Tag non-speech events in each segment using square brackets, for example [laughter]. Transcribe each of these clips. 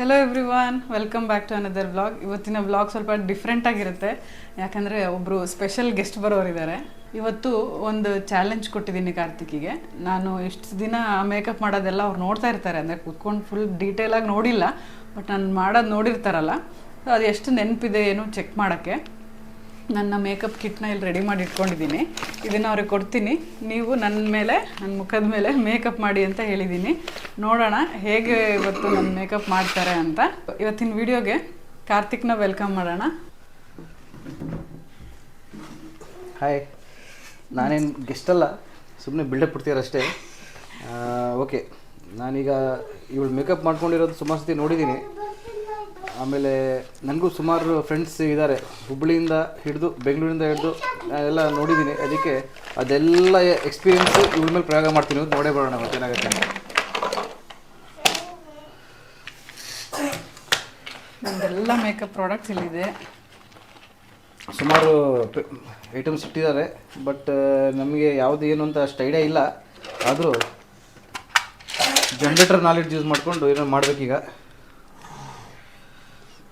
Hello every welcome back to another vlog ಇವತ್ತಿನ vlog ಸ್ವಲ್ಪ different ಆಗಿರುತ್ತೆ. ಯಾಕಂದರೆ ಒಬ್ಬರು ಸ್ಪೆಷಲ್ ಗೆಸ್ಟ್ ಬರೋರಿದ್ದಾರೆ. ಇವತ್ತು ಒಂದು ಚಾಲೆಂಜ್ ಕೊಟ್ಟಿದ್ದೀನಿ ಕಾರ್ತಿಕಿಗೆ. ನಾನು ಇಷ್ಟು ದಿನ ಮೇಕಪ್ ಮಾಡೋದೆಲ್ಲ ಅವ್ರು ನೋಡ್ತಾ ಇರ್ತಾರೆ. ಅಂದರೆ ಕುತ್ಕೊಂಡು ಫುಲ್ ಡೀಟೇಲಾಗಿ ನೋಡಿಲ್ಲ. ಬಟ್ ನಾನು ಮಾಡೋದು ನೋಡಿರ್ತಾರಲ್ಲ. ಸೊ ಅದು ಎಷ್ಟು ನೆನಪಿದೆ ಏನು ಚೆಕ್ ಮಾಡೋಕ್ಕೆ. ನನ್ನ ಮೇಕಪ್ ಕಿಟ್ನ ಇಲ್ಲಿ ರೆಡಿ ಮಾಡಿ ಇಟ್ಕೊಂಡಿದ್ದೀನಿ. ಇದನ್ನು ಅವ್ರಿಗೆ ಕೊಡ್ತೀನಿ. ನೀವು ನನ್ನ ಮೇಲೆ ನನ್ನ ಮುಖದ ಮೇಲೆ ಮೇಕಪ್ ಮಾಡಿ ಅಂತ ಹೇಳಿದ್ದೀನಿ. ನೋಡೋಣ ಹೇಗೆ ಇವತ್ತು ನನ್ನ ಮೇಕಪ್ ಮಾಡ್ತಾರೆ ಅಂತ. ಇವತ್ತಿನ ವಿಡಿಯೋಗೆ ಕಾರ್ತಿಕ್ನ ವೆಲ್ಕಮ್ ಮಾಡೋಣ. ಹಾಯ್ ನಾನೇನು ಗೆಸ್ಟ್ ಅಲ್ಲ ಸುಮ್ಮನೆ ಬಿಲ್ಡಪ್ ಅಷ್ಟೇ ಓಕೆ ನಾನೀಗ ಇವಳು ಮೇಕಪ್ ಮಾಡ್ಕೊಂಡಿರೋದು ಸುಮಾರು ಸತಿ ನೋಡಿದ್ದೀನಿ ಆಮೇಲೆ ನನಗೂ ಸುಮಾರು ಫ್ರೆಂಡ್ಸ್ ಇದ್ದಾರೆ. ಹುಬ್ಬಳ್ಳಿಯಿಂದ ಹಿಡಿದು ಬೆಂಗಳೂರಿಂದ ಹಿಡಿದು ಎಲ್ಲ ನೋಡಿದ್ದೀನಿ. ಅದಕ್ಕೆ ಅದೆಲ್ಲ ಎಕ್ಸ್ಪೀರಿಯೆನ್ಸ್ ಇವ್ರ ಮೇಲೆ ಪ್ರಯೋಗ ಮಾಡ್ತೀನಿ ಅಂತ ನೋಡೇ ಬರೋಣ ಮತ್ತೆ ಏನಾಗುತ್ತೆ ನಮ್ದೆಲ್ಲ ಮೇಕಪ್ ಪ್ರಾಡಕ್ಟ್ಸ್ ಇಲ್ಲಿದೆ. ಸುಮಾರು ಐಟಮ್ಸ್ ಇಟ್ಟಿದ್ದಾರೆ. ಬಟ್ ನಮಗೆ ಯಾವುದು ಏನು ಅಂತ ಅಷ್ಟು ಐಡಿಯಾ ಇಲ್ಲ. ಆದರೂ ಜನ್ರೇಟರ್ ನಾಲೆಡ್ಜ್ ಯೂಸ್ ಮಾಡಿಕೊಂಡು ಏನೋ ಮಾಡಬೇಕೀಗ.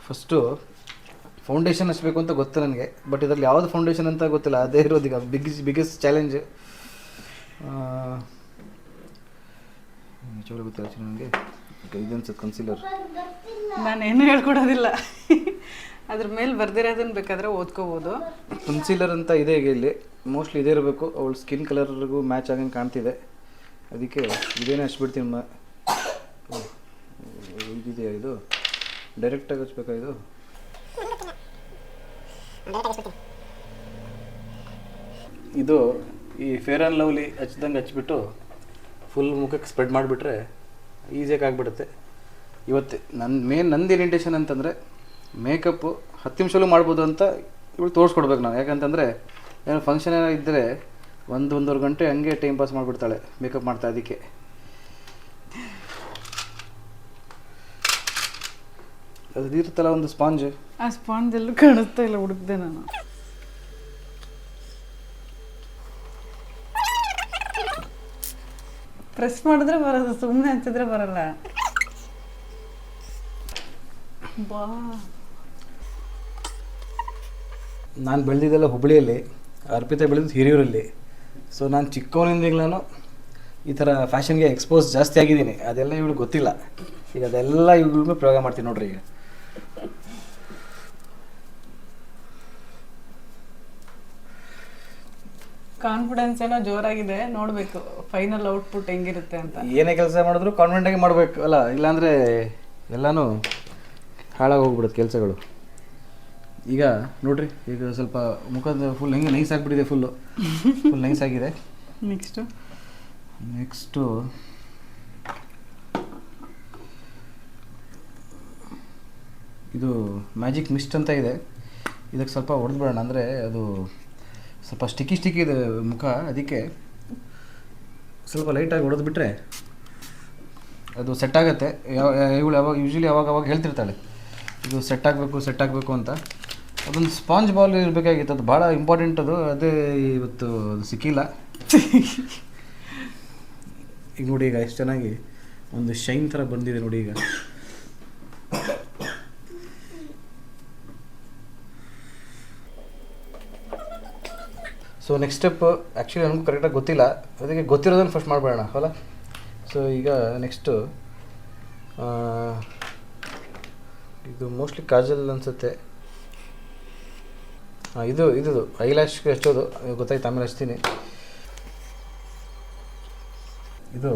ಫಸ್ಟು ಫೌಂಡೇಶನ್ ಹಚ್ಚಬೇಕು ಅಂತ ಗೊತ್ತು ನನಗೆ ಬಟ್ ಇದರಲ್ಲಿ ಯಾವುದು ಫೌಂಡೇಶನ್ ಅಂತ ಗೊತ್ತಿಲ್ಲ ಅದೇ ಇರೋದೀಗ ಬಿಗ್ಗೆಸ್ಟ್ ಬಿಗ್ಗೆಸ್ಟ್ ಚಾಲೆಂಜ್ ನಿಜವಾಗ್ಲೂ ಗೊತ್ತಿಲ್ಲ ನನಗೆ. ಅನ್ಸುತ್ತೆ ಕನ್ಸಿಲರ್ ನಾನೇನು ಹೇಳ್ಕೊಡೋದಿಲ್ಲ. ಅದ್ರ ಮೇಲೆ ಬರ್ದಿರೋದನ್ನ ಬೇಕಾದ್ರೆ ಓದ್ಕೋಬೋದು. ಕನ್ಸೀಲರ್ ಅಂತ ಇದೆ ಈಗ ಇಲ್ಲಿ. ಮೋಸ್ಟ್ಲಿ ಇದೇ ಇರಬೇಕು. ಅವಳ ಸ್ಕಿನ್ ಕಲರ್ಗೂ ಮ್ಯಾಚ್ ಆಗಂಗೆ ಕಾಣ್ತಿದೆ. ಅದಕ್ಕೆ ಇದೇನೇ ಹಚ್ಬಿಡ್ತೀನಿ ಮ ಓ, ಇದಿದೆಯಾ ಇದು? ಡೈರೆಕ್ಟಾಗಿ ಹಚ್ಬೇಕಾ ಇದು? ಇದು ಈ ಫೇರ್ ಆ್ಯಂಡ್ ಲವ್ಲಿ ಹಚ್ದಂಗೆ ಹಚ್ಬಿಟ್ಟು ಫುಲ್ ಮುಖಕ್ಕೆ ಸ್ಪ್ರೆಡ್ ಮಾಡಿಬಿಟ್ರೆ ಈಸಿಯಾಗಿ ಆಗಿಬಿಡುತ್ತೆ. ಇವತ್ತು ನನ್ನ ಮೇನ್ ನಂದು ಇಂಟೆನ್ಷನ್ ಅಂತಂದರೆ ಮೇಕಪ್ಪು ಹತ್ತು ನಿಮಿಷಲ್ಲೂ ಮಾಡ್ಬೋದು ಅಂತ ಇವಳು ತೋರಿಸ್ಕೊಡ್ಬೇಕು ನಾವು ಯಾಕಂತಂದರೆ ಏನೋ ಫಂಕ್ಷನ್ ಏನೋ ಇದ್ದರೆ ಒಂದು, ಒಂದೂವರೆ ಗಂಟೆ ಹಂಗೆ ಟೈಮ್ ಪಾಸ್ ಮಾಡಿಬಿಡ್ತಾಳೆ ಮೇಕಪ್ ಮಾಡ್ತಾ ಅದಕ್ಕೆ ಅದು ಇರುತ್ತಲ್ಲ ಒಂದು ಸ್ಪಾಂಜ್? ಆ ಸ್ಪಾಂಜ್ ಎಲ್ಲೂ ಕಾಣಿಸ್ತಾ ಇಲ್ಲ ಹುಡುಕ್ದೆ ನಾನು. ಪ್ರೆಸ್ ಮಾಡಿದ್ರೆ ಬರೋದು ಸುಮ್ಮನೆ ಹಚ್ಚಿದ್ರೆ ಬರಲ್ಲ. ಬಾ. ನಾನು ಬೆಳೆದಿದ್ದೆಲ್ಲ ಹುಬ್ಬಳ್ಳಿಯಲ್ಲಿ ಅರ್ಪಿತಾ ಬೆಳೆದಿದ್ದು ಹಿರಿಯೂರಲ್ಲಿ. ಸೊ ನಾನು ಚಿಕ್ಕವನಿಂದಲೂ ಈ ಥರ ಫ್ಯಾಷನ್ಗೆ ಎಕ್ಸ್ಪೋಸ್ ಜಾಸ್ತಿ ಆಗಿದ್ದೀನಿ. ಅದೆಲ್ಲ ಇವಳು ಗೊತ್ತಿಲ್ಲ. ಈಗ ಅದೆಲ್ಲ ಇವಳಿಗೂ ಪ್ರಯೋಗ ಮಾಡ್ತೀನಿ ನೋಡ್ರಿ ಈಗ. ಕಾನ್ಫಿಡೆನ್ಸ್ ಏನೋ ಜೋರಾಗಿದೆ ನೋಡ್ಬೇಕು ಫೈನಲ್ ಔಟ್ಪುಟ್ ಹೆಂಗಿರುತ್ತೆ ಅಂತ. ಏನೇ ಕೆಲಸ ಮಾಡಿದ್ರು ಕಾನ್ಫಿಡೆಂಟಾಗಿ ಮಾಡಬೇಕು ಅಲ್ಲ ಇಲ್ಲಾಂದರೆ ಎಲ್ಲಾನು ಹಾಳಾಗಿ ಹೋಗ್ಬಿಡುತ್ತೆ ಕೆಲಸಗಳು. ಈಗ ನೋಡ್ರಿ ಈಗ ಸ್ವಲ್ಪ ಮುಖದ ಫುಲ್ ಹೆಂಗೆ ನೈಸ್ ಆಗಿಬಿಟ್ಟಿದೆ ಫುಲ್ಲು ಫುಲ್ ನೈಸ್ ಆಗಿದೆ. ನೆಕ್ಸ್ಟು ನೆಕ್ಸ್ಟು ಇದು ಮ್ಯಾಜಿಕ್ ಮಿಸ್ಟ್ ಅಂತ ಇದೆ. ಇದಕ್ಕೆ ಸ್ವಲ್ಪ ಹೊಡೆದ್ಬಿಡೋಣ ಅಂದರೆ ಅದು ಸ್ವಲ್ಪ ಸ್ಟಿಕ್ಕಿ ಸ್ಟಿಕ್ಕಿ ಇದೆ ಮುಖ ಅದಕ್ಕೆ ಸ್ವಲ್ಪ ಲೈಟಾಗಿ ಹೊಡೆದು ಬಿಟ್ಟರೆ ಅದು ಸೆಟ್ ಆಗುತ್ತೆ. ಯಾವ ಇವಳು ಯಾವಾಗ ಯೂಶ್ವಲಿ ಯಾವಾಗ ಅವಾಗ ಹೇಳ್ತಿರ್ತಾಳೆ ಇದು ಸೆಟ್ ಆಗಬೇಕು ಸೆಟ್ ಆಗಬೇಕು ಅಂತ. ಅದೊಂದು ಸ್ಪಾಂಜ್ ಬಾಲ್ ಇರಬೇಕಾಗಿತ್ತು ಅದು ಭಾಳ ಇಂಪಾರ್ಟೆಂಟ್ ಅದು ಅದೇ ಇವತ್ತು ಅದು ಸಿಕ್ಕಿಲ್ಲ. [laughs] ಈಗ ನೋಡಿ ಈಗ ಎಷ್ಟು ಚೆನ್ನಾಗಿ ಒಂದು ಶೈನ್ ಥರ ಬಂದಿದೆ ನೋಡಿ ಈಗ. ಸೊ ನೆಕ್ಸ್ಟ್ ಸ್ಟೆಪ್ ಆ್ಯಕ್ಚುಲಿ ನನಗೂ ಕರೆಕ್ಟಾಗಿ ಗೊತ್ತಿಲ್ಲ. ಅದಕ್ಕೆ ಗೊತ್ತಿರೋದನ್ನು ಫಸ್ಟ್ ಮಾಡಬೇಡ ಅಲ್ಲ ಸೊ ಈಗ ನೆಕ್ಸ್ಟು ಇದು ಮೋಸ್ಟ್ಲಿ ಕಾಜಲ್ ಅನಿಸುತ್ತೆ. ಹಾಂ ಇದು ಇದು ಲ್ಯಾಶ್ಗೆ ಹಚ್ಚೋದು, ಗೊತ್ತಾಯ್ತು? ಆಮೇಲೆ ಹಚ್ತೀನಿ. ಇದು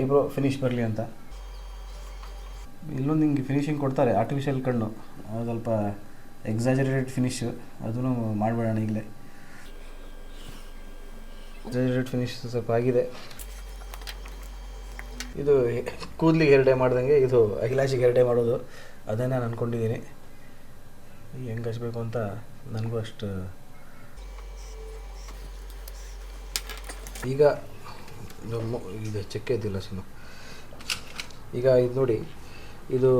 ಐಬ್ರೋ ಫಿನಿಶ್ ಬರಲಿ ಅಂತ. ಇಲ್ಲೊಂದು ಹಿಂಗೆ ಫಿನಿಶಿಂಗ್ ಕೊಡ್ತಾರೆ ಆರ್ಟಿಫಿಷಿಯಲ್ ಕಣ್ಣು. ಸ್ವಲ್ಪ ಎಕ್ಸಾಜರೇಟೆಡ್ ಫಿನಿಶು ಅದನ್ನು ಮಾಡಬೇಡೋಣ ಈಗಲೇ. ಎಕ್ಸಾಜರೇಟೆಡ್ ಫಿನಿಶ್ ಸ್ವಲ್ಪ ಆಗಿದೆ. ಇದು ಕೂದಲಿಗೆ ಎರಡೇ ಮಾಡ್ದಂಗೆ ಇದು ಐಲಾಶಿಗೆ ಎರಡೇ ಮಾಡೋದು. ಅದನ್ನು ನಾನು ಅಂದ್ಕೊಂಡಿದ್ದೀನಿ ಹೆಂಗೆ ಹಚ್ಬೇಕು ಅಂತ ನನಗೂ ಅಷ್ಟು ಈಗ ಇದು ಚೆಕ್ಕೆ ಇದ್ದಿಲ್ಲ ಸುಮ್ಮ ಈಗ ಇದು ನೋಡಿ ಇದು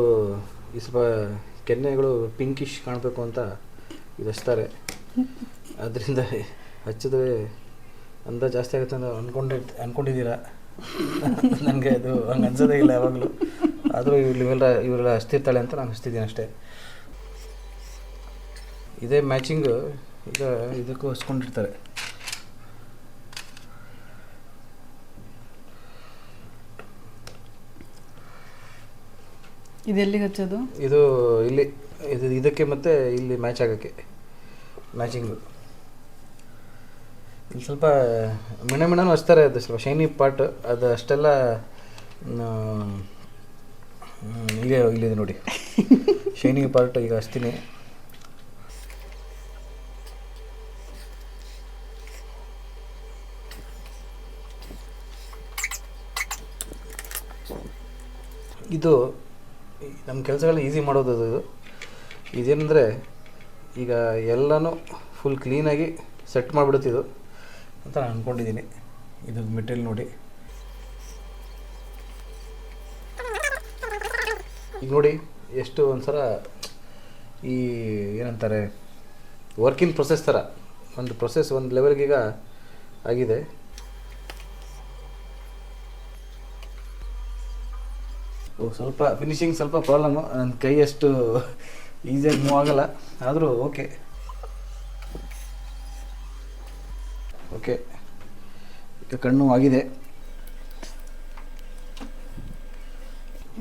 ಈ ಸ್ವಲ್ಪ ಕೆನ್ನೆಗಳು ಪಿಂಕಿಶ್ ಕಾಣಬೇಕು ಅಂತ ಇದು ಹಚ್ತಾರೆ. [laughs] ಅದರಿಂದ ಹಚ್ಚಿದ್ರೆ ಅಂದ ಜಾಸ್ತಿ ಆಗುತ್ತೆ ಅಂತ ಅಂದ್ಕೊಂಡಿ ಅಂದ್ಕೊಂಡಿದ್ದೀರಾ ನನಗೆ ಅದು ಹಂಗೆ ಅನ್ಸೋದೇ ಇಲ್ಲ ಯಾವಾಗಲೂ. ಆದರೂ ಇವೆಲ್ಲ ಇವರೆಲ್ಲ ಹಚ್ತಿರ್ತಾಳೆ ಅಂತ ನಾನು ಹಚ್ತಿದ್ದೀನಿ ಅಷ್ಟೇ. ಇದೇ ಮ್ಯಾಚಿಂಗು ಈಗ ಇದಕ್ಕೂ ಹಚ್ಕೊಂಡಿರ್ತಾರೆ. ಇದೆಲ್ಲಿಗೆ ಹಚ್ಚೋದು? ಇದು ಇಲ್ಲಿ ಇದು ಇದಕ್ಕೆ ಮತ್ತೆ ಇಲ್ಲಿ ಮ್ಯಾಚ್ ಆಗೋಕ್ಕೆ. ಮ್ಯಾಚಿಂಗು ಸ್ವಲ್ಪ ಮಿಣ ಮಿಣನೂ ಹಚ್ತಾರೆ, ಅದು ಸ್ವಲ್ಪ ಶೈನಿ ಪಾರ್ಟ್ ಅದು ಅಷ್ಟೆಲ್ಲ ಇಲ್ಲಿ ಇಲ್ಲಿದೆ ನೋಡಿ. ಶೈನಿ ಪಾರ್ಟ್ ಈಗ ಹಚ್ತೀನಿ. ಇದು ನಮ್ಮ ಕೆಲಸಗಳನ್ನ ಈಸಿ ಮಾಡೋದು ಅದು, ಇದು. ಇದೇನೆಂದರೆ, ಈಗ ಎಲ್ಲನೂ ಫುಲ್ ಕ್ಲೀನಾಗಿ ಸೆಟ್ ಮಾಡಿಬಿಡುತ್ತೆ ಇದು. ಅಂತ ನಾನು ಅಂದ್ಕೊಂಡಿದ್ದೀನಿ ಇದು ಮೆಟೀರಿಯಲ್ ನೋಡಿ. ಈಗ ನೋಡಿ, ಎಷ್ಟು ಒಂಥರ ಈ ಏನಂತಾರೆ ವರ್ಕಿಂಗ್ ಪ್ರೊಸೆಸ್ ಥರ, ಒಂದು ಪ್ರೊಸೆಸ್ ಒಂದು ಲೆವೆಲ್ಗೀಗ ಆಗಿದೆ. ಓ, ಸ್ವಲ್ಪ ಫಿನಿಶಿಂಗ್ ಸ್ವಲ್ಪ ಪ್ರಾಬ್ಲಮ್ಮು ನನ್ನ ಕೈ ಅಷ್ಟು ಈಸಿಯಾಗಿ ಮೂವ್ ಆಗಲ್ಲ. ಆದರೂ ಓಕೆ ಓಕೆ ಕಣ್ಣು ಆಗಿದೆ.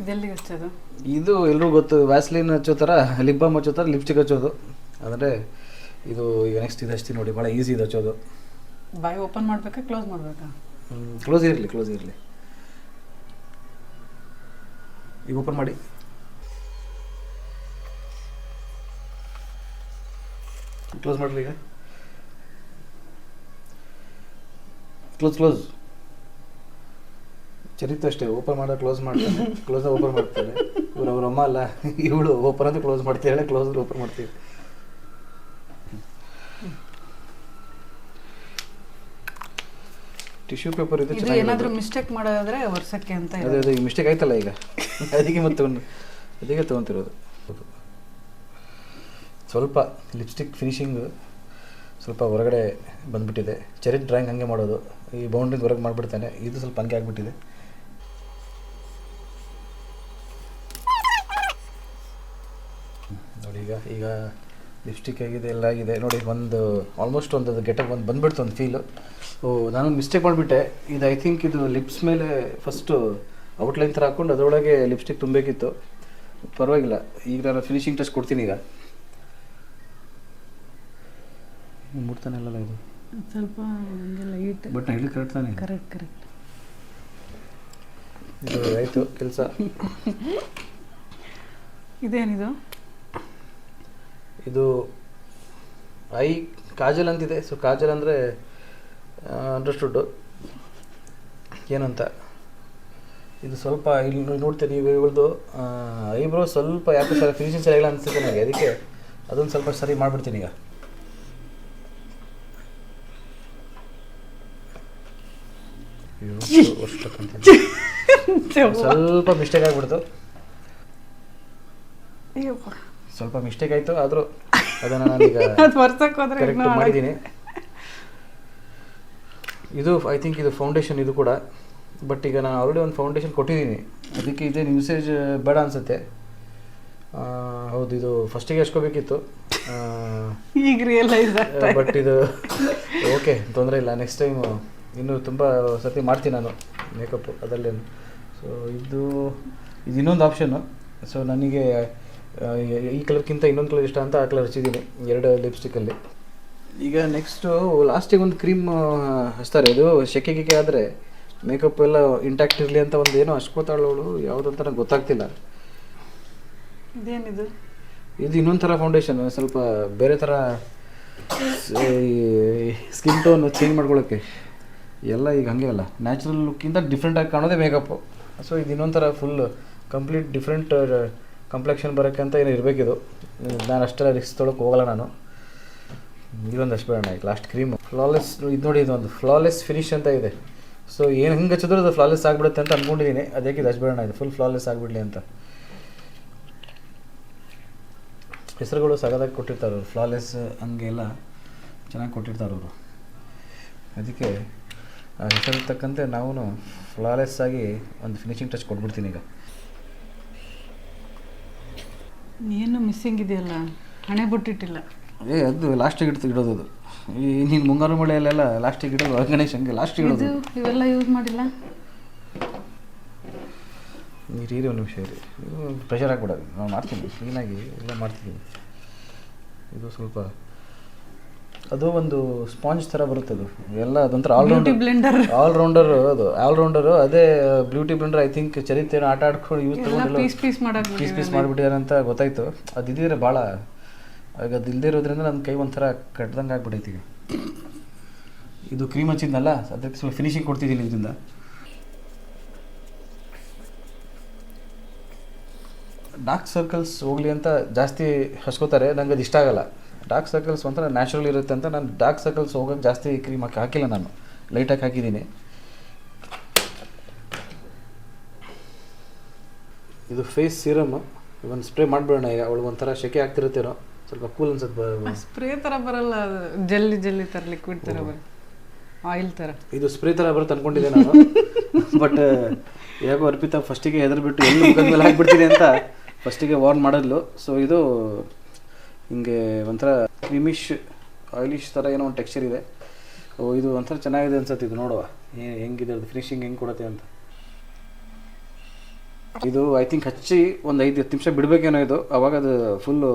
ಇದೆಲ್ಲಿ ಹಚ್ಚೋದು? ಇದು ಎಲ್ಲರೂ ಗೊತ್ತು ವ್ಯಾಸ್ಲಿನ್ ಹಚ್ಚೋ ಥರ ಲಿಪ್ ಬಾಮ್ ಹಚ್ಚೋ ಥರ ಲಿಪ್ಸ್ಟಿಕ್ ಹಚ್ಚೋದು. ಅಂದರೆ ಇದು ಈಗ ನೆಕ್ಸ್ಟ್ ಇದು ಹಚ್ತೀನಿ ನೋಡಿ ಭಾಳ ಈಸಿ ಇದು ಹಚ್ಚೋದು. ಬಾಯಿ ಓಪನ್ ಮಾಡಬೇಕಾ ಕ್ಲೋಸ್ ಮಾಡಬೇಕಾ? ಕ್ಲೋಸ್ ಇರಲಿ ಕ್ಲೋಸ್ ಇರಲಿ. ಈಗ ಓಪನ್ ಮಾಡಿ. ಕ್ಲೋಸ್ ಮಾಡಿರಿ ಈಗ. ಕ್ಲೋಸ್ ಕ್ಲೋಸ್ ಚರಿತ್ರೆ ಅಷ್ಟೇ ಓಪನ್ ಮಾಡೋ ಕ್ಲೋಸ್ ಮಾಡ್ತಾರೆ ಕ್ಲೋಸ್ ಓಪನ್ ಮಾಡ್ತಾರೆ ಇವ್ರು ಅವ್ರ ಅಮ್ಮ ಅಲ್ಲ ಇವಳು ಓಪನ್ ಅಂತ ಕ್ಲೋಸ್ ಮಾಡ್ತಾಳೆ ಕ್ಲೋಸ್ ಓಪನ್ ಮಾಡ್ತೀವಿ. ಟಿಶ್ಯೂ ಪೇಪರ್ ಇದೆ ಏನಾದರೂ ಮಿಸ್ಟೇಕ್ ಮಾಡೋದಾದ್ರೆ ವರ್ಷಕ್ಕೆ ಅಂತ ಅದೇ ಅದೇ ಮಿಸ್ಟೇಕ್ ಆಯ್ತಲ್ಲ ಈಗ. ಅದಕ್ಕೆ ಮತ್ತೆ ಒಂದು ಅದಕ್ಕೆ ತೊಗೊತಿರೋದು. ಸ್ವಲ್ಪ ಲಿಪ್ಸ್ಟಿಕ್ ಫಿನಿಶಿಂಗ್ ಸ್ವಲ್ಪ ಹೊರಗಡೆ ಬಂದುಬಿಟ್ಟಿದೆ. ಚೆರಿ ಡ್ರಾಯಿಂಗ್ ಹಂಗೆ ಮಾಡೋದು. ಈ ಬೌಂಡ್ರಿಂಗ್ ಹೊರಗೆ ಮಾಡಿಬಿಡ್ತಾನೆ. ಇದು ಸ್ವಲ್ಪ ಹಂಗೆ ಆಗಿಬಿಟ್ಟಿದೆ. ನೋಡಿ ಈಗ ಈಗ ಲಿಪ್ಸ್ಟಿಕ್ ಆಗಿದೆ ಎಲ್ಲ ಆಗಿದೆ. ನೋಡಿ, ಒಂದು ಆಲ್ಮೋಸ್ಟ್ ಒಂದು ಗೆಟಪ್ ಒಂದು ಬಂದುಬಿಡ್ತು ಒಂದು ಫೀಲು ಓ, ನಾನೊಂದು ಮಿಸ್ಟೇಕ್ ಮಾಡಿಬಿಟ್ಟೆ. ಇದು ಐ ಥಿಂಕ್ ಇದು ಲಿಪ್ಸ್ ಮೇಲೆ ಫಸ್ಟು ಔಟ್ಲೈನ್ ಥರ ಹಾಕ್ಕೊಂಡು ಅದರೊಳಗೆ ಲಿಪ್ಸ್ಟಿಕ್ ತುಂಬಬೇಕಿತ್ತು. ಪರವಾಗಿಲ್ಲ. ಈಗ ನಾನು ಫಿನಿಶಿಂಗ್ ಟಚ್ ಕೊಡ್ತೀನಿ ಈಗ. ಮುಟ್ತಾನೆಲ್ಲ ಇದು? ಸ್ವಲ್ಪ ಹಂಗೆ ಲೈಟ್ ಬಟ್ ನಾನು ಹೇಳಿ ಕರೆಕ್ಟ್ ತಾನೆ? ಕರೆಕ್ಟ್ ಕರೆಕ್ಟ್ ಇದು ಆಯಿತು ಕೆಲಸ. [laughs] ಇದೇನಿದು? ಇದು ಐ ಕಾಜಲ್ ಅಂತಿದೆ. ಸೊ ಕಾಜಲ್ ಅಂದರೆ ಅಂಡರ್ಸ್ಟುಡ್ ಏನಂತ? ಇದು ಸ್ವಲ್ಪ ಇಲ್ಲಿ ನೋಡ್ತೀನಿ ನೋಡ್ತೀರಿ ನೀವು ಇವಳ್ದು ಐಬ್ರೋ ಸ್ವಲ್ಪ ಯಾಕೆ ಸರ್ ಫಿನಿಶಿಂಗ್ ಸರಿಯಾಗಿಲ್ಲ ಅನಿಸುತ್ತೆ ನನಗೆ. ಅದಕ್ಕೆ ಅದೊಂದು ಸ್ವಲ್ಪ ಸರಿ ಮಾಡಿಬಿಡ್ತೀನಿ ಈಗ. ಸ್ವಲ್ಪ ಮಿಸ್ಟೇಕ್ ಆಗ್ಬಿಡ್ತು. ಸ್ವಲ್ಪ ಮಿಸ್ಟೇಕ್ ಆಯಿತು ಆದರೂ ಅದನ್ನು ನಾನೀಗ [laughs] ಕರೆಕ್ಟ್ ಮಾಡಿದ್ದೀನಿ [laughs] ಇದು ಐ ಥಿಂಕ್ ಇದು ಫೌಂಡೇಶನ್ ಇದು ಕೂಡ. ಬಟ್ ಈಗ ನಾನು ಆಲ್ರೆಡಿ ಒಂದು ಫೌಂಡೇಶನ್ ಕೊಟ್ಟಿದ್ದೀನಿ ಅದಕ್ಕೆ ಇದೇನು ಯೂಸೇಜ್ ಬೇಡ ಅನ್ಸುತ್ತೆ. ಹೌದು ಇದು ಫಸ್ಟಿಗೆ ಹಚ್ಕೋಬೇಕಿತ್ತು. ಈಗ. ಬಟ್ ಇದು. ಓಕೆ ತೊಂದರೆ ಇಲ್ಲ. ನೆಕ್ಸ್ಟ್ ಟೈಮ್ ಇನ್ನೂ ತುಂಬ ಸತಿ ಮಾಡ್ತೀನಿ ನಾನು ಮೇಕಪ್ಪು ಅದರಲ್ಲೇನು. ಸೊ ಇದು ಇದು ಇನ್ನೊಂದು ಆಪ್ಷನ್ನು ಸೊ ನನಗೆ ಈ ಕಲರ್ಗಿಂತ ಇನ್ನೊಂದು ಕಲರ್ ಇಷ್ಟ ಅಂತ ಆ ಕಲರ್ ಹಚ್ಚಿದ್ದೀನಿ ಎರಡು ಲಿಪ್ಸ್ಟಿಕ್ಕಲ್ಲಿ ಈಗ ನೆಕ್ಸ್ಟು ಲಾಸ್ಟಿಗೆ ಒಂದು ಕ್ರೀಮ್ ಹಚ್ತಾರೆ. ಇದು ಸೆಕೆ ಗಿಕೆ ಆದರೆ ಮೇಕಪ್ ಎಲ್ಲ ಇಂಟ್ಯಾಕ್ಟ್ ಇರಲಿ ಅಂತ ಒಂದು ಏನೋ ಹಚ್ಕೋತಾಳವಳು ಯಾವುದಂತ ನಂಗೆ ಗೊತ್ತಾಗ್ತಿಲ್ಲ. ಇದೇನಿದು? ಇದು ಇನ್ನೊಂದು ಥರ ಫೌಂಡೇಶನ್ ಸ್ವಲ್ಪ ಬೇರೆ ಥರ ಸ್ಕಿನ್ ಟೋನ್ ಚೇಂಜ್ ಮಾಡ್ಕೊಳ್ಳೋಕ್ಕೆ ಎಲ್ಲ ಈಗ ಹಂಗೆ ಅಲ್ಲ. ನ್ಯಾಚುರಲ್ ಲುಕ್ಕಿಂತ ಡಿಫ್ರೆಂಟಾಗಿ ಕಾಣೋದೇ ಮೇಕಪ್ಪು ಸೊ ಇದು ಇನ್ನೊಂಥರ ಥರ ಫುಲ್ ಕಂಪ್ಲೀಟ್ ಡಿಫ್ರೆಂಟ್ ಕಂಪ್ಲೆಕ್ಷನ್ ಬರೋಕ್ಕೆ ಅಂತ ಏನೋ ಇರಬೇಕಿದು. ನಾನು ಅಷ್ಟೆಲ್ಲ ರಿಸ್ಕ್ ತೊಳಕ್ಕೆ ಹೋಗಲ್ಲ ನಾನು. ಇದೊಂದು ಅಷ್ಟು ಬೇಡ ಲಾಸ್ಟ್ ಕ್ರೀಮು ಫ್ಲಾಲೆಸ್ ಇದು ನೋಡಿ, ಇದೊಂದು ಫ್ಲಾಲೆಸ್ ಫಿನಿಶ್ ಅಂತ ಇದೆ. ಸೊ ಏನು ಹಿಂಗೆ ಹಚ್ಚಿದ್ರು ಅದು ಫ್ಲಾಲೆಸ್ ಆಗಿಬಿಡುತ್ತೆ ಅಂತ ಅಂದ್ಕೊಂಡಿದ್ದೀನಿ ಅದಕ್ಕೆ ಇದು ಅಷ್ಟು ಬೇಡ ಇದು ಫುಲ್ ಫ್ಲಾಲೆಸ್ ಆಗಿಬಿಡಲಿ ಅಂತ. ಹೆಸರುಗಳು ಸಗದಾಗಿ ಕೊಟ್ಟಿರ್ತಾರೆ ಅವರು. ಫ್ಲಾಲೆಸ್ ಹಂಗೆಲ್ಲ ಚೆನ್ನಾಗಿ ಕೊಟ್ಟಿರ್ತಾರೆ ಅವರು. ಅದಕ್ಕೆ ಆ ಹೆಸರು ತಕ್ಕಂತೆ ನಾವು ಫ್ಲಾಲೆಸ್ ಆಗಿ ಒಂದು ಫಿನಿಶಿಂಗ್ ಟಚ್ ಕೊಟ್ಬಿಡ್ತೀನಿ ಈಗ. ಏನು ಮಿಸ್ಸಿಂಗ್ ಇದೆಯಲ್ಲ? ಹಣೆ ಬಿಟ್ಟಿಟ್ಟಿಲ್ಲ. ಏ ಅದು ಲಾಸ್ಟಿಗೆ ಇಡ್ತು ಇಡೋದು ಅದು. ಈ ನೀನು ಮುಂಗಾರು ಮಳೆಯಲ್ಲೆಲ್ಲ ಲಾಸ್ಟಿಗೆ ಇಡೋದು ಗಣೇಶ್ ಹಂಗೆ ಲಾಸ್ಟಿಗೆ ಇದು ಇಡೋದು. ಇವೆಲ್ಲ ಯೂಸ್ ಮಾಡಿಲ್ಲ? ನೀರು ಇರಿ ಒಂದು ನಿಮಿಷ ಇರಿ. ಇದು ಪ್ರೆಷರ್ ಹಾಕ್ಬಿಡೋದು. ನಾವು ಮಾಡ್ತೀನಿ. ಕ್ಲೀನಾಗಿ ಎಲ್ಲ ಮಾಡ್ತೀನಿ. ಇದು ಸ್ವಲ್ಪ ಅದು ಒಂದು ಸ್ಪಾಂಜ್ ಥರ ಬರುತ್ತೆ ಅದು. ಎಲ್ಲ ಅದೊಂಥರ ಬ್ಯೂಟಿ ಆಲ್ರೌಂಡರ್ ಆಲ್ರೌಂಡರ್ ಅದು. ಆಲ್ರೌಂಡರು ಅದೇ ಬ್ಯೂಟಿ ಬ್ಲೆಂಡರ್ ಐ ಥಿಂಕ್ ಚರಿತ್ರೆ ಆಟ ಆಡ್ಕೊಂಡು ಯೂಸ್ ತಗೊಂಡು ಪೀಸ್ ಪೀಸ್ ಪೀಸ್ ಪೀಸ್ ಮಾಡಿಬಿಟ್ಟಿದ್ದಾರೆ ಅಂತ ಗೊತ್ತಾಯ್ತು. ಅದು ಇದ್ದಿದ್ರೆ ಭಾಳ ಈಗ ಅದು ಇಲ್ಲದೇ ಇರೋದ್ರಿಂದ ನನ್ನ ಕೈ ಒಂಥರ ಕಟ್ದಂಗೆ ಆಗ್ಬಿಟ್ಟೈತಿ ಈಗ. ಇದು ಕ್ರೀಮ್ ಹಚ್ಚಿದ್ನಲ್ಲ ಅದಕ್ಕೆ ಸ್ವಲ್ಪ ಫಿನಿಶಿಂಗ್ ಕೊಡ್ತಿದ್ದೀನಿ ಇದರಿಂದ. ಡಾರ್ಕ್ ಸರ್ಕಲ್ಸ್ ಹೋಗ್ಲಿ ಅಂತ ಜಾಸ್ತಿ ಹಚ್ಕೋತಾರೆ ನಂಗೆ ಅದು ಇಷ್ಟ ಆಗಲ್ಲ. ಡಾರ್ಕ್ ಸರ್ಕಲ್ಸ್ ಒಂಥರ ನ್ಯಾಚುರಲ್ ಇರುತ್ತೆ ಅಂತ ನಾನು ಡಾರ್ಕ್ ಸರ್ಕಲ್ಸ್ ಹೋಗೋಕ್ಕೆ ಜಾಸ್ತಿ ಕ್ರೀಮ್ ಹಾಕಿ ಹಾಕಿಲ್ಲ ನಾನು. ಲೈಟಾಗಿ ಹಾಕಿದ್ದೀನಿ. ಇದು ಫೇಸ್ ಸೀರಮ್ ಇವನ್ ಸ್ಪ್ರೇ ಮಾಡಿಬಿಡೋಣ ಈಗ. ಅವಳು ಒಂಥರ ಶೆಕೆ ಆಗ್ತಿರುತ್ತೇನೋ. ಸ್ವಲ್ಪ ಕೂಲ್ ಅನ್ಸುತ್ತೆ ಸ್ಪ್ರೇ ಥರ ಬರಲ್ಲ. ಜಲ್ಲಿ ಜಲ್ಲಿ ತರ ಲಿಕ್ವಿಡ್ ಥರ ಬರ ಆಯಿಲ್ ಥರ ಇದು ಸ್ಪ್ರೇ ಥರ ಬರುತ್ತೆ ಅನ್ಕೊಂಡಿದ್ದೆ ನಾನು. ಬಟ್ ಯಾಕೋ ಅರ್ಪಿತಾ ಫಸ್ಟಿಗೆ ಹೆದರ್ಬಿಟ್ಟು ಎಲ್ಲಿ ಮುಖದ ಮೇಲೆ ಹಾಕ್ಬಿಡ್ತೀನಿ ಅಂತ ಫಸ್ಟಿಗೆ ವಾರ್ನ್ ಮಾಡಿದ್ಲು. ಸೊ ಇದು ಹಿಂಗೆ ಒಂಥರ ಕ್ರಿಮಿಶ್ ಆಯಿಲಿಶ್ ಥರ ಏನೋ ಒಂದು ಟೆಕ್ಸ್ಚರ್ ಇದೆ. ಓ, ಇದು ಒಂಥರ ಚೆನ್ನಾಗಿದೆ ಅನ್ಸುತ್ತೆ ಇದು ನೋಡುವ. ಹೆಂಗಿದೆ, ಅದು ಫಿನಿಶಿಂಗ್ ಹೆಂಗೆ ಕೊಡುತ್ತೆ ಅಂತ. ಇದು ಐ ಥಿಂಕ್ ಹಚ್ಚಿ ಒಂದು ಐದು ಹತ್ತು ನಿಮಿಷ ಬಿಡಬೇಕೇನೋ ಇದು. ಅವಾಗ ಅದು ಫುಲ್ಲು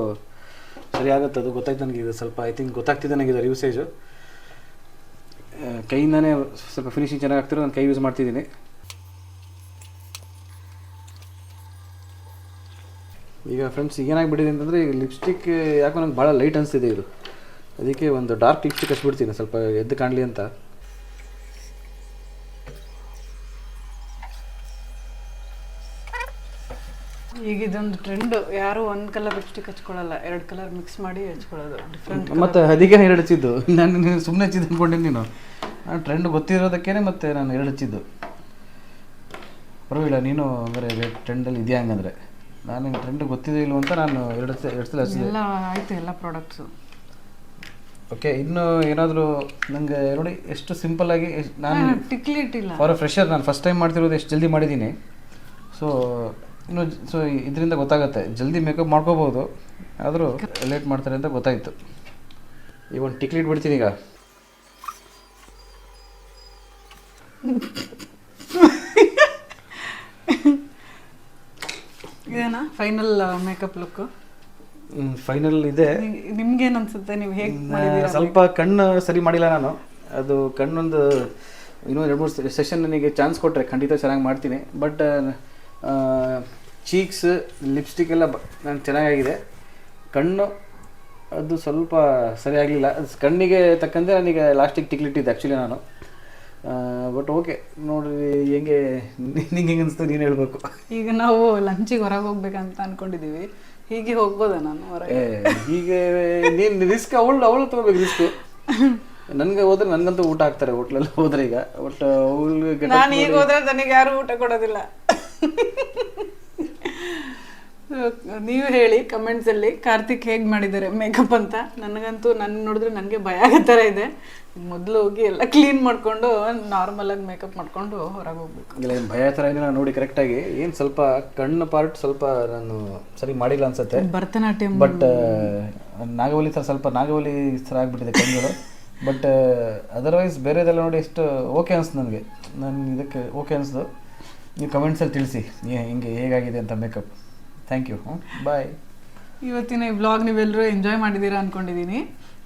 ಸರಿ ಆಗುತ್ತೆ ಅದು. ಗೊತ್ತಾಯ್ತು ನನಗೆ ಇದು ಸ್ವಲ್ಪ ಐ ಥಿಂಕ್ ಗೊತ್ತಾಗ್ತಿದೆ ನನಗೆ ಇದರ ಯೂಸೇಜು ಕೈಯಿಂದನೇ ಸ್ವಲ್ಪ ಫಿನಿಶಿಂಗ್ ಚೆನ್ನಾಗಿ ಆಗ್ತಿರೋ ನಾನು ಕೈ ಯೂಸ್ ಮಾಡ್ತಿದ್ದೀನಿ. ಈಗ ಫ್ರೆಂಡ್ಸ್ ಏನಾಗ್ಬಿಟ್ಟಿದೆ ಅಂತಂದರೆ ಈಗ ಲಿಪ್ಸ್ಟಿಕ್ ಯಾಕೋ ನಂಗೆ ಭಾಳ ಲೈಟ್ ಅನಿಸ್ತಿದೆ ಇದು. ಅದಕ್ಕೆ ಒಂದು ಡಾರ್ಕ್ ಲಿಪ್ಸ್ಟಿಕ್ ಹಚ್ಬಿಡ್ತೀನಿ ಸ್ವಲ್ಪ ಎದ್ದು ಕಾಣಲಿ ಅಂತ. ಈಗ ಇದೊಂದು ಟ್ರೆಂಡ್ ಯಾರು ಒಂದ್ ಕಲರ್ ಲಿಪ್ಸ್ಟಿಕ್ ಹಚ್ಕೊಳ್ಳಲ್ಲ ಎರಡು ಕಲರ್ ಮಿಕ್ಸ್ ಮಾಡಿ ಹಚ್ಕೊಳ್ಳೋದು ಡಿಫ್ರೆಂಟ್ ಮತ್ತೆ ಅದಕ್ಕೆ ಎರಡು ಹಚ್ಚಿದ್ದು ನಾನು ನೀನು ಸುಮ್ಮನೆ ಹಚ್ಚಿದ್ದು ಅಂದ್ಕೊಂಡೆ ನೀನು. ಟ್ರೆಂಡ್ ಗೊತ್ತಿರೋದಕ್ಕೆ ಮತ್ತೆ ನಾನು ಎರಡು ಹಚ್ಚಿದ್ದು ಪರವಾಗಿಲ್ಲ ನೀನು ಹಂಗಾರೆ ಟ್ರೆಂಡಲ್ಲಿ ಇದೆಯಾ ಹಂಗಂದ್ರೆ? ನಾನು ಟ್ರೆಂಡ್ ಗೊತ್ತಿದೆ ಇಲ್ಲ ಅಂತ ನಾನು ಎರಡು ಎರಡು ಸಲ ಹಚ್ಚಿದೆ. ಎಲ್ಲ ಆಯಿತು ಎಲ್ಲ ಪ್ರಾಡಕ್ಟ್ಸು ಓಕೆ ಇನ್ನು ಏನಾದರೂ ನನಗೆ ನೋಡಿ ಎಷ್ಟು ಸಿಂಪಲ್ ಆಗಿ ನಾನು ಟಿಕ್ಲಿ ಇಲ್ಲ ಫಾರ್ ಫ್ರೆಶರ್ ನಾನು ಫಸ್ಟ್ ಟೈಮ್ ಮಾಡ್ತಿರೋದು ಎಷ್ಟು ಜಲ್ದಿ ಮಾಡಿದ್ದೀನಿ. ಸೊ ಇನ್ನು ಸೊ ಇದರಿಂದ ಗೊತ್ತಾಗುತ್ತೆ. ಜಲ್ದಿ ಮೇಕಪ್ ಮಾಡ್ಕೋಬೋದು. ಆದರೂ ಲೇಟ್ ಮಾಡ್ತಾರೆ ಅಂತ ಗೊತ್ತಾಯಿತು. ಈಗ ಒಂದು ಟಿಕ್ಲಿ ಬಿಡ್ತೀನಿ ಈಗ. [laughs] ಇದೇನಾ? ಫೈನಲ್ ಮೇಕಪ್ ಲುಕ್ ಫೈನಲ್ ಇದೆ. ನಿಮ್ಗೇನ್ ಅನ್ಸುತ್ತೆ? ನೀವು ಹೇಗೆ ಸ್ವಲ್ಪ ಕಣ್ಣು ಸರಿ ಮಾಡಿಲ್ಲ ನಾನು. ಅದು ಕಣ್ಣೊಂದು ಇನ್ನೂ ಎರಡು ಮೂರು ಸೆಷನ್ ನನಗೆ ಚಾನ್ಸ್ ಕೊಟ್ಟರೆ ಖಂಡಿತ ಚೆನ್ನಾಗಿ ಮಾಡ್ತೀನಿ. ಬಟ್ ಚೀಕ್ಸ್ ಲಿಪ್ಸ್ಟಿಕ್ ಎಲ್ಲ ನಾನು ಚೆನ್ನಾಗಾಗಿದೆ. ಕಣ್ಣು ಅದು ಸ್ವಲ್ಪ ಸರಿಯಾಗಲಿಲ್ಲ ಕಣ್ಣಿಗೆ ತಕ್ಕಂತೆ ನನಗೆ ಲಾಸ್ಟಿಗೆ ಟಿಕ್ಲಿಟ್ಟಿದ್ದೆ ಆ್ಯಕ್ಚುಲಿ ನಾನು. ಬಟ್ ಓಕೆ ನೋಡ್ರಿ ಹೆಂಗೆ ನಿಂಗೆ ಹೆಂಗೆ ಅನಿಸ್ತು ನೀನು ಹೇಳ್ಬೇಕು. ಈಗ ನಾವು ಲಂಚಿಗೆ ಹೊರಗೆ ಹೋಗ್ಬೇಕಂತ ಅನ್ಕೊಂಡಿದೀವಿ. ಹೀಗೆ ಹೋಗ್ಬೋದ ನಾನು ಹೊರಗೆ? ಹೀಗೆ ನೀನು ರಿಸ್ಕ್ ಅವಳು ಅವಳು ತಗೋಬೇಕು ರಿಸ್ಕ್ ನನಗೆ ಹೋದ್ರೆ ನನಗಂತೂ ಊಟ ಹಾಕ್ತಾರೆ ಹೋಟ್ಲಲ್ಲಿ ಹೋದ್ರೆ ಈಗ. ಬಟ್ ಅವಳು ನಾನು ಈಗ ಹೋದ್ರೆ ನನಗೆ ಯಾರು ಊಟ ಕೊಡೋದಿಲ್ಲ. ನೀವು ಹೇಳಿ ಕಮೆಂಟ್ಸ್ ಅಲ್ಲಿ ಕಾರ್ತಿಕ್ ಹೇಗ್ ಮಾಡಿದ್ದಾರೆ ಮೇಕಪ್ ಅಂತ. ನನಗಂತೂ ನನ್ನ ನೋಡಿದ್ರೆ ನನಗೆ ಭಯ ಆಗೋ ಥರ ಇದೆ. ಮೊದಲು ಹೋಗಿ ಎಲ್ಲ ಕ್ಲೀನ್ ಮಾಡ್ಕೊಂಡು ನಾರ್ಮಲ್ ಆಗಿ ಮೇಕಪ್ ಮಾಡ್ಕೊಂಡು ಹೊರಗೆ ಹೋಗ್ಬೇಕು. ಇಲ್ಲ ಏನ್ ಭಯ ಥರ ಏನಿಲ್ಲ ನೋಡಿ ಕರೆಕ್ಟಾಗಿ ಏನು ಸ್ವಲ್ಪ ಕಣ್ಣು ಪಾರ್ಟ್ ಸ್ವಲ್ಪ ನಾನು ಸರಿ ಮಾಡಿಲ್ಲ ಅನ್ಸುತ್ತೆ. ಭರತನಾಟ್ಯಂ ಬಟ್ ನಾಗವಲಿ ಥರ ಸ್ವಲ್ಪ ನಾಗವಲಿ ಥರ ಆಗಿಬಿಟ್ಟಿದೆ ಕಣ್ಣುಗಳು. ಬಟ್ ಅದರ್ವೈಸ್ ಬೇರೆದೆಲ್ಲ ನೋಡಿ ಎಷ್ಟು ಓಕೆ ಅನಿಸ್ತು ನನಗೆ. ನಾನು ಇದಕ್ಕೆ ಓಕೆ ಅನಿಸ್ತು ನೀವು ಕಮೆಂಟ್ಸಲ್ಲಿ ತಿಳಿಸಿ. ಹಿಂಗೆ ಹೇಗಾಗಿದೆ ಅಂತ ಮೇಕಪ್ ಥ್ಯಾಂಕ್ ಯು ಬಾಯ್ ಇವತ್ತಿನ ಈ ಬ್ಲಾಗ್ ನೀವೆಲ್ಲರೂ ಎಂಜಾಯ್ ಮಾಡಿದ್ದೀರಾ ಅಂದ್ಕೊಂಡಿದ್ದೀನಿ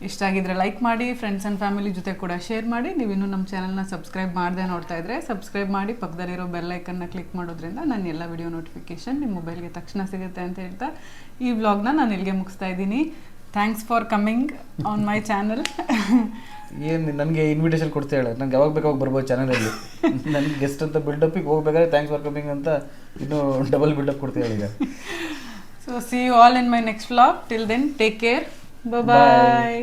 ಇಷ್ಟ ಆಗಿದ್ರೆ ಲೈಕ್ ಮಾಡಿ ಫ್ರೆಂಡ್ಸ್ ಆ್ಯಂಡ್ ಫ್ಯಾಮಿಲಿ ಜೊತೆ ಕೂಡ ಶೇರ್ ಮಾಡಿ. ನೀವು ಇನ್ನೂ ನಮ್ಮ ಚಾನಲ್ನ ಸಬ್ಸ್ಕ್ರೈಬ್ ಮಾಡದೆ ನೋಡ್ತಾ ಇದ್ರೆ ಸಬ್ಸ್ಕ್ರೈಬ್ ಮಾಡಿ, ಪಕ್ಕದಲ್ಲಿರೋ ಬೆಲ್ ಐಕನ್ನ ಕ್ಲಿಕ್ ಮಾಡೋದ್ರಿಂದ ನನ್ನ ಎಲ್ಲ ವಿಡಿಯೋ ನೋಟಿಫಿಕೇಶನ್ ನಿಮ್ಮ ಮೊಬೈಲ್ಗೆ ತಕ್ಷಣ ಸಿಗುತ್ತೆ ಅಂತ ಹೇಳ್ತಾ ಈ ವ್ಲಾಗ್ನ ನಾನು ಇಲ್ಲಿಗೆ ಮುಗಿಸ್ತಾ ಇದ್ದೀನಿ. Thanks for coming on my channel ಏನು ನನಗೆ ಇನ್ವಿಟೇಷನ್ ಕೊಡ್ತಾ ಹೇಳ? ನಂಗೆ ಯಾವಾಗ ಬೇಕಾಗ ಬರ್ಬೋದು ಚಾನಲಲ್ಲಿ ನನಗೆ ಗೆಸ್ಟ್ ಅಂತ ಬಿಲ್ಡಪ್ಪಿಗೆ ಹೋಗ್ಬೇಕಾದ್ರೆ ಥ್ಯಾಂಕ್ಸ್ ಫಾರ್ ಕಮ್ಮಿಂಗ್ ಅಂತ ಇನ್ನೂ ಡಬಲ್ ಬಿಲ್ಡಪ್ ಕೊಡ್ತಾ ಹೇಳಿ ಈಗ. So see you all in my next vlog till then take care bye